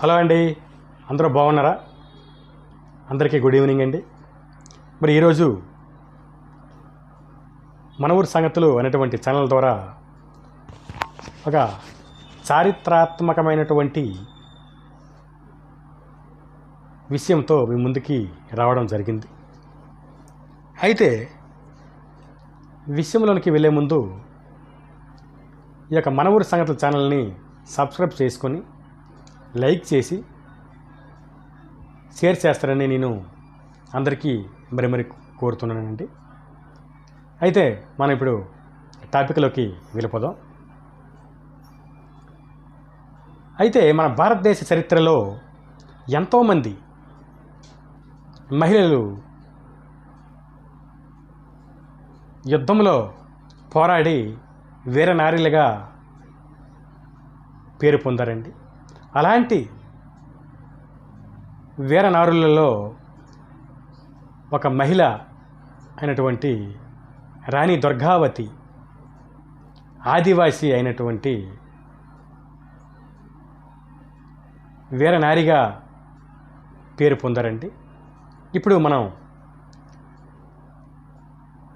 Hello అండి. అందరూ బాగున్నారా? అందరికీ గుడ్ ఈవినింగ్ అండి. మరి ఈరోజు మన ఊరి సంగతులు అనేటువంటి ఛానల్ ద్వారా ఒక చారిత్రాత్మకమైనటువంటి విషయంతో మీ ముందుకి రావడం జరిగింది. అయితే విషయంలోనికి వెళ్ళే ముందు ఈ యొక్క మన ఊరి సంగతుల ఛానల్ని సబ్స్క్రైబ్ చేసుకొని లైక్ చేసి షేర్ చేస్తారని నేను అందరికీ మరి మరి కోరుతున్నానండి. అయితే మనం ఇప్పుడు టాపిక్లోకి వెళ్ళిపోదాం. అయితే మన భారతదేశ చరిత్రలో ఎంతోమంది మహిళలు యుద్ధంలో పోరాడి వీరనారీలుగా పేరు పొందారండి. అలాంటి వీరనారులలో ఒక మహిళ అయినటువంటి రాణి దుర్గావతి ఆదివాసి అయినటువంటి వీరనారిగా పేరు పొందారండి. ఇప్పుడు మనం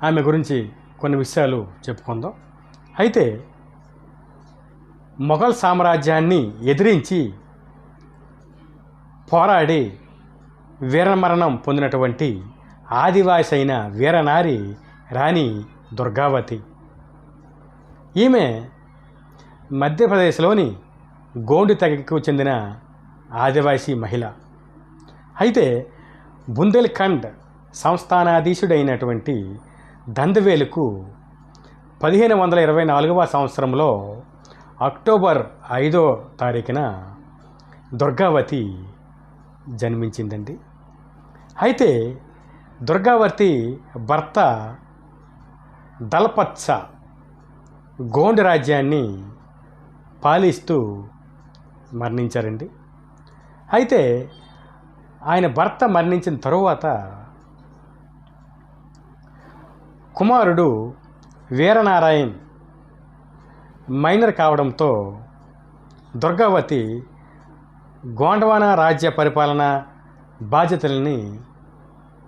ఆమె గురించి కొన్ని విషయాలు చెప్పుకుందాం. అయితే మొఘల్ సామ్రాజ్యాన్ని ఎదిరించి పోరాడి వీరమరణం పొందినటువంటి ఆదివాసి అయిన వీరనారి రాణి దుర్గావతి. ఈమె మధ్యప్రదేశ్లోని గోండు తెగకు చెందిన ఆదివాసీ మహిళ. అయితే బుందేల్ఖండ్ సంస్థానాధీశుడైనటువంటి దందవేలుకు పదిహేను వందల ఇరవై నాలుగవ సంవత్సరంలో అక్టోబర్ ఐదో తారీఖున దుర్గావతి జన్మించిందండి. అయితే దుర్గావతి భర్త దల్పత్స గోండ్ రాజ్యాన్ని పాలిస్తూ మరణించారండి. అయితే ఆయన భర్త మరణించిన తరువాత కుమారుడు వీరనారాయణ్ మైనర్ కావడంతో దుర్గావతి గోండవాన రాజ్య పరిపాలన బాధ్యతల్ని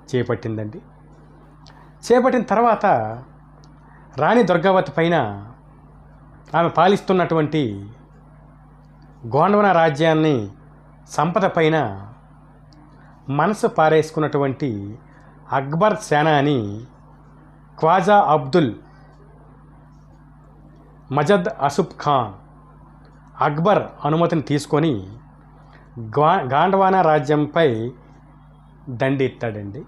చేపట్టిందండి. చేపట్టిన తర్వాత రాణి దుర్గావతి పైన ఆమె పాలిస్తున్నటువంటి గోండవన రాజ్యాన్ని సంపద పైన మనసు పారేసుకున్నటువంటి అక్బర్ సేనాని ఖ్వాజా అబ్దుల్ మజద్ అసుఫ్ ఖాన్ అక్బర్ అనుమతిని తీసుకొని గా గాండవానా రాజ్యంపై దండి ఎత్తాడండి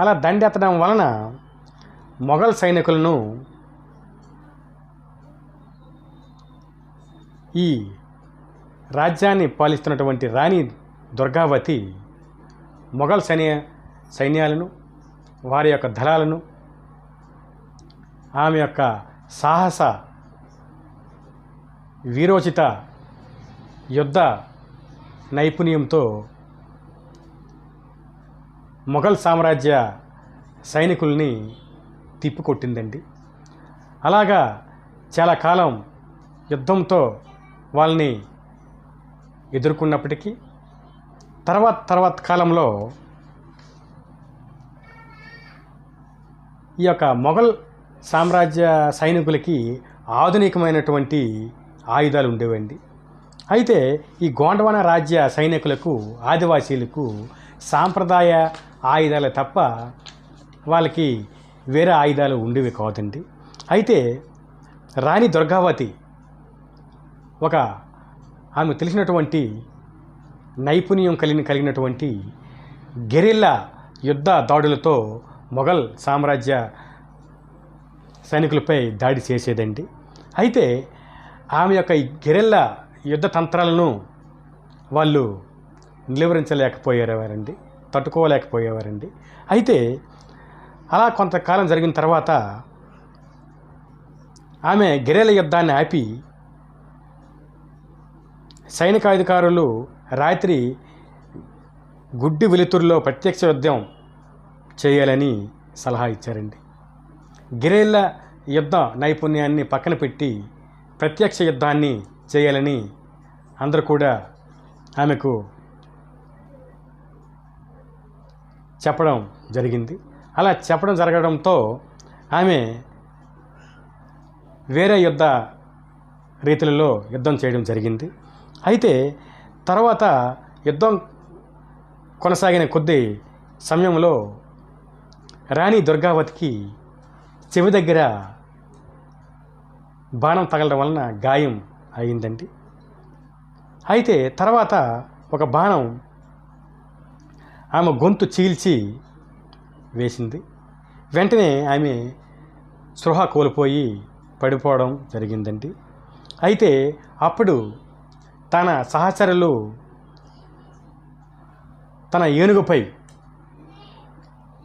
అలా దండి ఎత్తడం వలన మొఘల్ సైనికులను ఈ రాజ్యాన్ని పాలిస్తున్నటువంటి రాణి దుర్గావతి మొఘల్ సైన్య సైన్యాలను వారి యొక్క దళాలను ఆమె యొక్క సాహస వీరోచిత యుద్ధ నైపుణ్యంతో మొఘల్ సామ్రాజ్య సైనికుల్ని తిప్పికొట్టిందండి. అలాగా చాలా కాలం యుద్ధంతో వాళ్ళని ఎదుర్కొన్నప్పటికీ తర్వాత తర్వాత కాలంలో ఈ యొక్క మొఘల్ సామ్రాజ్య సైనికులకి ఆధునికమైనటువంటి ఆయుధాలు ఉండేవండి. అయితే ఈ గోండవన రాజ్య సైనికులకు ఆదివాసీలకు సాంప్రదాయ ఆయుధాలు తప్ప వాళ్ళకి వేరే ఆయుధాలు ఉండేవి కాదండి. అయితే రాణి దుర్గావతి ఒక ఆమె తెలిసినటువంటి నైపుణ్యం కలిగిన కలిగినటువంటి గెరిల్లా యుద్ధ దాడులతో మొఘల్ సామ్రాజ్య సైనికులపై దాడి చేసేదండి. అయితే ఆమె యొక్క ఈ యుద్ధ తంత్రాలను వాళ్ళు నిలువరించలేకపోయేవారండి తట్టుకోలేకపోయేవారండి. అయితే అలా కొంతకాలం జరిగిన తర్వాత ఆమె గెరేల యుద్ధాన్ని ఆపి సైనికాధికారులు రాత్రి గుడ్డి వెలుతురులో ప్రత్యక్ష యుద్ధం చేయాలని సలహా ఇచ్చారండి. గిరేళ్ళ యుద్ధ నైపుణ్యాన్ని పక్కన పెట్టి ప్రత్యక్ష యుద్ధాన్ని చేయాలని అందరూ కూడా ఆమెకు చెప్పడం జరిగింది. అలా చెప్పడం జరగడంతో ఆమె వేరే యుద్ధ రీతులలో యుద్ధం చేయడం జరిగింది. అయితే తర్వాత యుద్ధం కొనసాగిన కొద్ది సమయంలో రాణి దుర్గావతికి చెవి దగ్గర బాణం తగలడం వలన గాయం అయిందండి. అయితే తర్వాత ఒక బాణం ఆమె గొంతు చీల్చి వేసింది. వెంటనే ఆమె స్పృహ కోల్పోయి పడిపోవడం జరిగిందండి. అయితే అప్పుడు తన సహచరులు తన ఏనుగుపై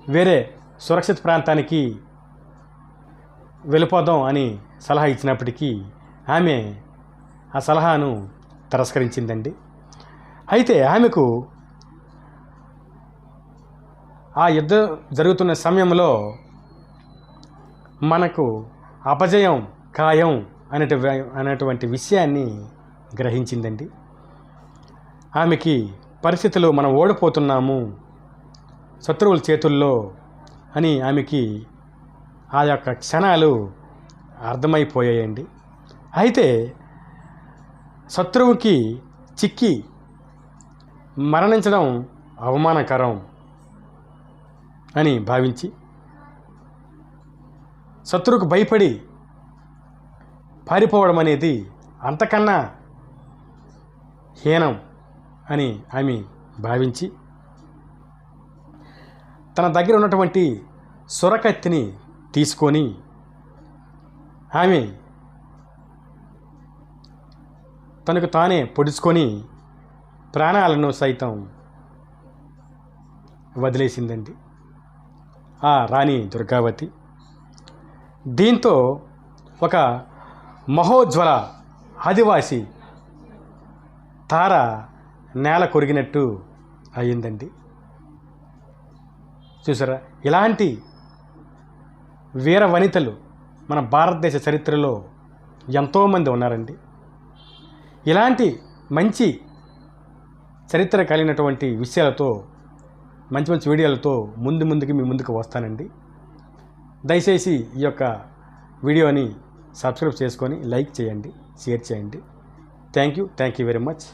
వేరే సురక్షిత ప్రాంతానికి వెళ్ళిపోదాం అని సలహా ఇచ్చినప్పటికీ ఆమె ఆ సలహాను తిరస్కరించిందండి. అయితే ఆమెకు ఆ యుద్ధం జరుగుతున్న సమయంలో మనకు అపజయం ఖాయం అనేటి అనేటువంటి విషయాన్ని గ్రహించిందండి. ఆమెకి పరిస్థితులు మనం ఓడిపోతున్నాము శత్రువుల చేతుల్లో అని ఆమెకి ఆ యొక్క క్షణాలు అర్థమైపోయాయండి. అయితే శత్రువుకి చిక్కి మరణించడం అవమానకరం అని భావించి శత్రువుకు భయపడి పారిపోవడం అనేది అంతకన్నా హీనం అని ఆమె భావించి తన దగ్గర ఉన్నటువంటి సొరకత్తిని తీసుకొని ఆమె తనకు తానే పొడుచుకొని ప్రాణాలను సైతం వదిలేసిందండి. ఆ రాణి దుర్గావతి. దీంతో ఒక మహోజ్వల ఆదివాసి తార నేల కొరిగినట్టు అయ్యిందండి చూసారా? ఇలాంటి వీర వనితలు మన భారతదేశ చరిత్రలో ఎంతోమంది ఉన్నారండి. ఇలాంటి మంచి చరిత్ర కలిగినటువంటి విషయాలతో మంచి మంచి వీడియోలతో ముందు ముందుకి మీ ముందుకు వస్తానండి. దయచేసి ఈ యొక్క వీడియోని సబ్స్క్రైబ్ చేసుకొని లైక్ చేయండి షేర్ చేయండి. Thank you thank you very much.